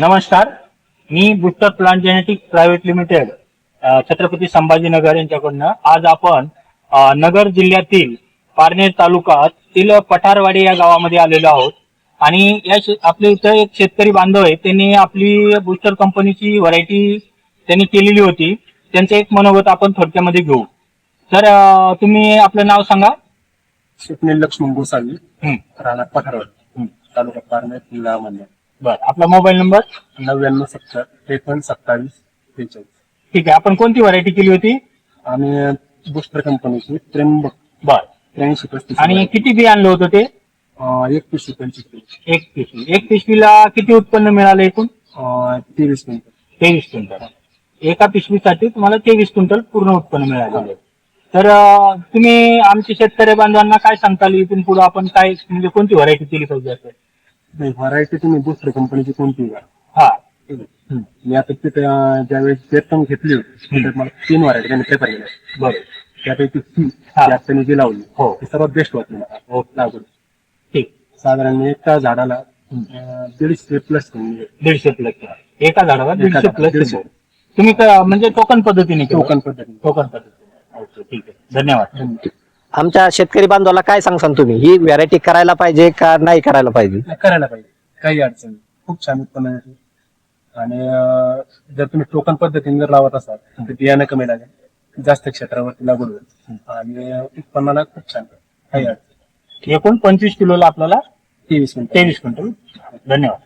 नमस्कार. मी booster plant genetic private limited Chhatrapati Sambhajinagar यांच्याकडनं आज आपण नगर जिल्ह्यातील पारनेर तालुक्यातील पठारवाडी या गावामध्ये आलेलो आहोत. आणि या आपल्या इथं एक शेतकरी बांधव आहे त्यांनी आपली बुस्टर कंपनीची व्हरायटी त्यांनी केलेली होती. त्यांचं एक मनोगत आपण थोडक्यामध्ये घेऊ. तर तुम्ही आपलं नाव सांगा. स्वप्नील लक्ष्मण गोसावी राहणार पठारवाडी. तालुका पारनेर जिल्हा बरं आपला मोबाईल नंबर? नव्याण्णव सत्तर त्रेपन्न सत्तावीस त्रेचाळीस. ठीक आहे आपण कोणती व्हरायटी केली होती? आणि बुस्टर कंपनीची त्र्यंबक. बरं. त्र्याऐंशी पस्तीस आणि किती बी आणलं होतं ते? अं, एक पिशवी पंचवीस एक पिशवी. एक पिशवीला किती उत्पन्न मिळालं एकूण? तेवीस क्विंटल. तेवीस क्विंटल. एका पिशवीसाठी तुम्हाला तेवीस क्विंटल पूर्ण उत्पन्न मिळालेलं आहे. तर अं, तुम्ही आमच्या शेतकरी बांधवांना काय सांगताल? इथून पुढे आपण काय म्हणजे कोणती व्हरायटी केली पाहिजे असं? नाही व्हरायटी तुम्ही बुस्टर कंपनीची कोणती घ्या हा. मी आता तिथे ज्यावेळेस पेरटम घेतली होती मला तीन व्हरायटी त्यांनी पेपर गेले बरोबर त्यापैकी हा. त्यात त्यांनी जी लावली हो. ती सर्वात बेस्ट होती मला हो. लागवड ठीक साधारण एका झाडाला. अं, दीडशे प्लस दीडशे प्लस एका झाडाला एका दीडशे झाडाला प्लस दीडशे. तुम्ही क- म्हणजे टोकन पद्धतीने केलं? टोकन पद्धतीने टोकन पद्धतीने ओके ठीक आहे धन्यवाद. आमच्या शेतकरी बांधवाला काय सांगसान तुम्ही? ही व्हरायटी करायला पाहिजे का नाही करायला पाहिजे? करायला पाहिजे. काही अडचण नाही. खूप छान उत्पन्न येते आणि अं, जर तुम्ही टोकन पद्धतीने जर लावत असाल तर बियाणं कमी लागेल. जास्त क्षेत्रावरती लागवड होईल. आणि अं, उत्पन्नाला खूप छान काही अडचण एकूण पंचवीस किलोला आपल्याला तेवीस मिनिट. तेवीस क्विंटल धन्यवाद.